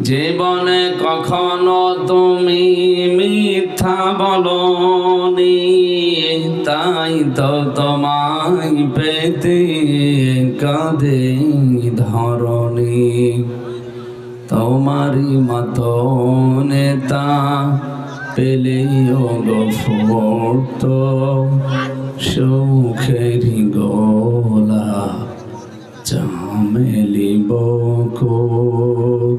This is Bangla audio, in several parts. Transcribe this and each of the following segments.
জীবনে কখনো তুমি মিথ্যা বলনি, তাই তো তোমায় পেতে কাঁদে ধরনি। তোমারই মতো নেতা পেলেও গফত সুখেরি গোলা চামেলি বকুর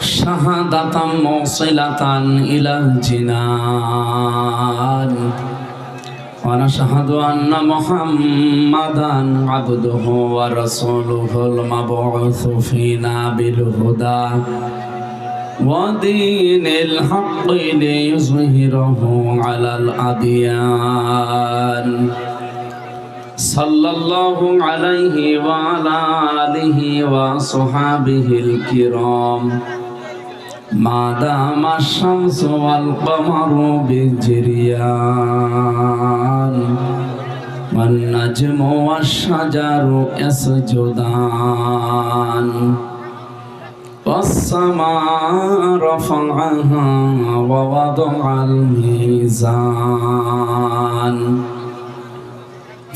شهادة موصلة إلى الجنان ونشهد أن محمدا عبده ورسوله المبعوث فينا بالهدى ودين الحق ليظهره على الأديان صلى الله عليه وعلى آله وصحابه الكرام ما دام الشمس والقمر بالجريان والنجم والشجر يسجدان والسماء رفعها ووضع الميزان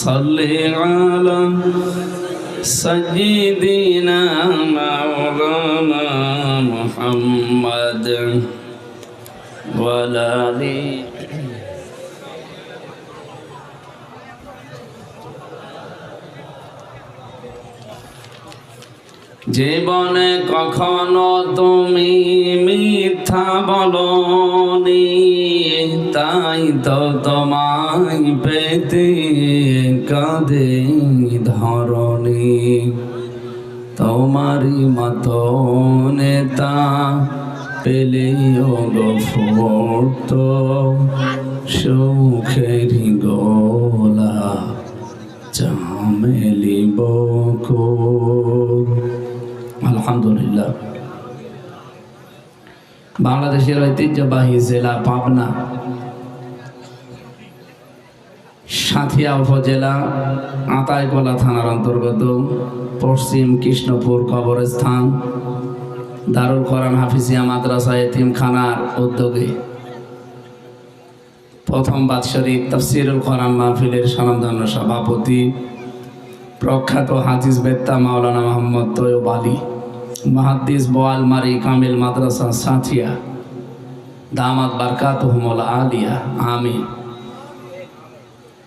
صل على سيدنا مولانا محمد وعلى آله জীবনে কখনো তুমি মিথ্যা বলনি, তাই তো তোমায় পেতে কাঁদে ধরনি। তোমারই মতো নেতা পেলেও গফত সুখেরি গোলা চামেলি বকুর আলহামদুলিল্লাহ। বাংলাদেশের ঐতিহ্যবাহী জেলা পাবনা, সাথিয়া উপজেলা আতাইকলা থানার অন্তর্গত, পশ্চিম কৃষ্ণপুর কবরস্থান, দারুল কোরআন হাফিজিয়া মাদ্রাসা এতিমখানার উদ্যোগে। প্রথম বাৎসরিক তফসিরুল কোরআন মাহফিলের সনন্দান্য সভাপতি, প্রখ্যাত হাদিস বেত্তা মাওলানা মোহাম্মদ তৈয়ব আলী। মাহাদ্দিস বোয়াল মারি কামিল মাদ্রাসা সাথিয়া। দামাত বারকাত আলিয়া। আমি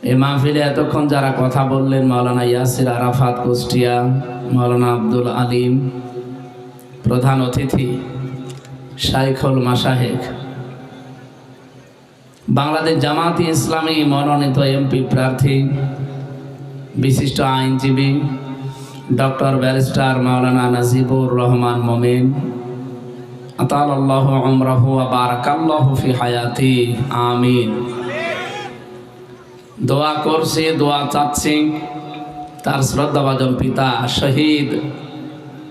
এই মাহফিলে এতক্ষণ যারা কথা বললেন মাওলানা ইয়াসির আরাফাত কুষ্টিয়া, মাওলানা আব্দুল আলিম, প্রধান অতিথি, শাইখুল মাসাহেক বাংলাদেশ জামাতি ইসলামী মনোনীত এমপি প্রার্থী, বিশিষ্ট আইনজীবী ডক্টর ব্যারিস্টার মাওলানা নাজিবুর রহমান মমিন। আতাল আল্লাহ আমরাহু বারাকাল্লাহু ফি হায়াতি। আমিন। দোয়া করছি, দোয়া চাচ্ছি। তার শ্রদ্ধাভাজন পিতা শহীদ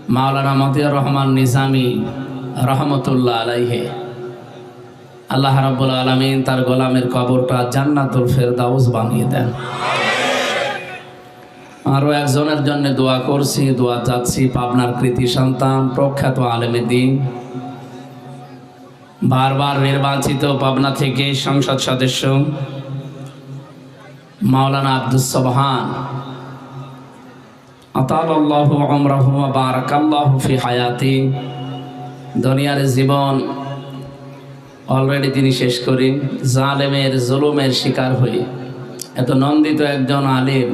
মাওলানা মতিউর রহমান নিজামী রহমতুল্লাহ আলাইহে। আল্লাহ রাব্বুল আলমিন তার গোলামের কবরটা জান্নাতুল ফেরদাউস বানিয়ে দেন। আরও একজনের জন্য দোয়া করছি, দোয়া চাচ্ছি, পাবনার কৃতি সন্তান, প্রখ্যাত আলেমে দিন। বারবার নির্বাচিত পাবনা থেকে সংসদ সদস্য মাওলানা আব্দুস সবহান ফি হায়াতি। দুনিয়ার জীবন অলরেডি তিনি শেষ করি জালেমের জুলুমের শিকার হয়ে। এত নন্দিত একজন আলিম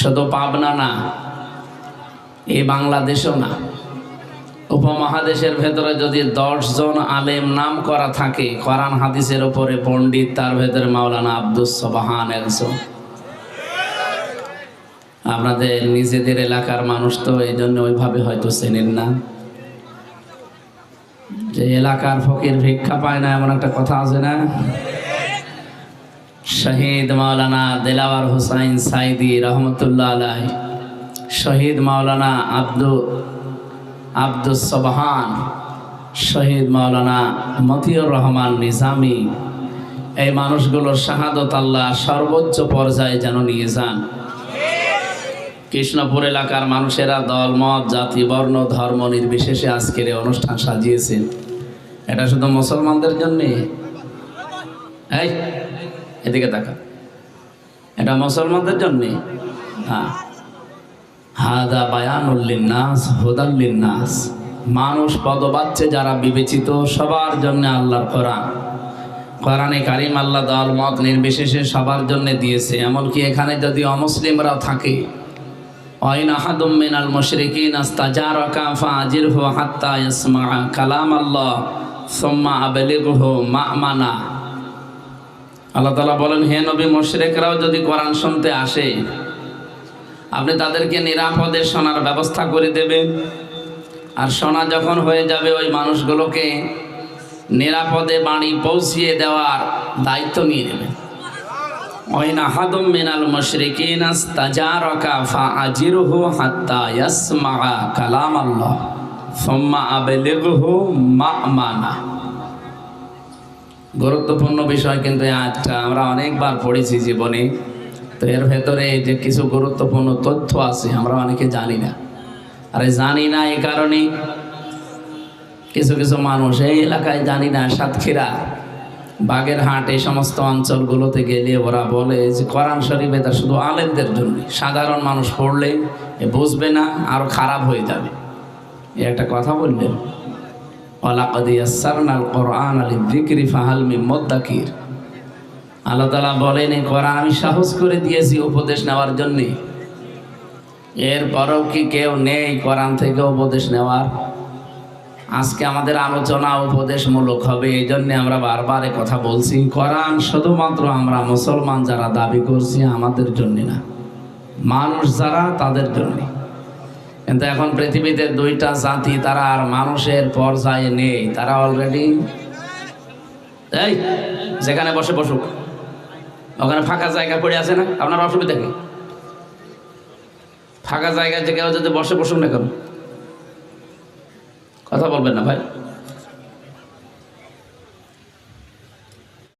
শুধু পাবনা না, এই বাংলাদেশও না। উপমহাদেশের ভেতরে যদি জন আলেম নাম করা থাকে, কোরআন হাদিসের ওপরে পণ্ডিত, তার ভেতরে মাওলানা আব্দুস সবাহান একজন। আপনাদের নিজেদের এলাকার মানুষ তো এই জন্য ওইভাবে হয়তো চেনেন না। যে এলাকার ফকির ভিক্ষা পায় না, এমন একটা কথা আছে না? শহীদ মাওলানা দেলাওয়ার হুসাইন সাইদি রহমতুল্লাহ আলাই শহীদ মাওলানা আব্দু, আব্দুস সবহান, শহীদ মাওলানা মতিউর রহমান নিজামি। এই মানুষগুলোর শাহাদত আল্লাহ সর্বোচ্চ পর্যায়ে যেন নিয়ে যান। কৃষ্ণপুর এলাকার মানুষেরা দল, মত, জাতি, বর্ণ, ধর্ম নির্বিশেষে আজকের এই অনুষ্ঠান সাজিয়েছেন। এটা শুধু মুসলমানদের জন্যে? এই এদিকে তাকা এটা মুসলমানদের জন্যে? হ্যাঁ। হাদা বায়ানুল্লিনাস হুদাল্লিনাস মানুষ পদবাচ্ছে যারা বিবেচিত, সবার জন্য আল্লাহর কোরআন। কোরআনে কারিম আল্লাহ দল মত নির্বিশেষে সবার জন্য দিয়েছে। এমনকি এখানে যদি অমুসলিমরাও থাকে ওয়াইন আহাদুম মিনাল মুশরিকিন আস্তাজারাকা ফাজিরহু হাত্তা ইয়াসমা কালাম আল্লাহ সোম্মা সুম্মা আবলিগহু মা'মানা। আল্লাহ তালা বলেন, হে নবী মুশরিকরাও যদি কোরআন শুনতে আসে, আপনি তাদেরকে নিরাপদে শোনার ব্যবস্থা করে দেবেন আর শোনা যখন হয়ে যাবে, ওই মানুষগুলোকে নিরাপদে বাণী পৌঁছিয়ে দেওয়ার দায়িত্ব নিয়ে নেবেন ওয়াইন আহাদুম মিনাল মুশরিকিন আস্তাজারাকা ফাআজিরহু হাত্তা ইয়াসমা'a কালাম আল্লাহ সুম্মা আবলিগহু মা'মানা। গুরুত্বপূর্ণ বিষয় কিন্তু আজটা আমরা অনেকবার পড়েছি জীবনে। তো এর ভেতরে যে কিছু গুরুত্বপূর্ণ তথ্য আছে, আমরা অনেকে জানি না। আরে জানি না এই কারণে কিছু কিছু মানুষ এই এলাকায় জানি না, সাতক্ষীরা, বাগেরহাট, এই সমস্ত অঞ্চলগুলোতে গেলে ওরা বলে যে কোরআন শরীফ এটা শুধু আলেমদের জন্য, সাধারণ মানুষ পড়লে বুঝবে না আরও খারাপ হয়ে যাবে। এ একটা কথা বললেন। ওলাকদি ইয়াসারনাল কোরআন আলী বিক্রি ফাহাল মিম্মদ্দাকির আল্লাহ তালা বলেন, এই কোরআন আমি সাহস করে দিয়েছি উপদেশ নেওয়ার জন্যে। এরপরেও কি কেউ নেই কোরআন থেকে উপদেশ নেওয়ার? আজকে আমাদের আলোচনা উপদেশমূলক হবে, এই জন্য আমরা বারবার কথা বলছি। কোরআন শুধুমাত্র আমরা মুসলমান যারা দাবি করছি আমাদের জন্য না। মানুষ যারা তাদের জন্য। কিন্তু এখন পৃথিবীতে দুইটা জাতি, তারা আর মানুষের পর্যায়ে নেই। তারা অলরেডি এই, যেখানে বসে বসুক। ওখানে ফাঁকা জায়গা পড়ে আছে না? আপনার অসুবিধা কি? ফাঁকা জায়গায় যে কেউ যদি বসে বসুক না কেন? কথা বলবেন না ভাই।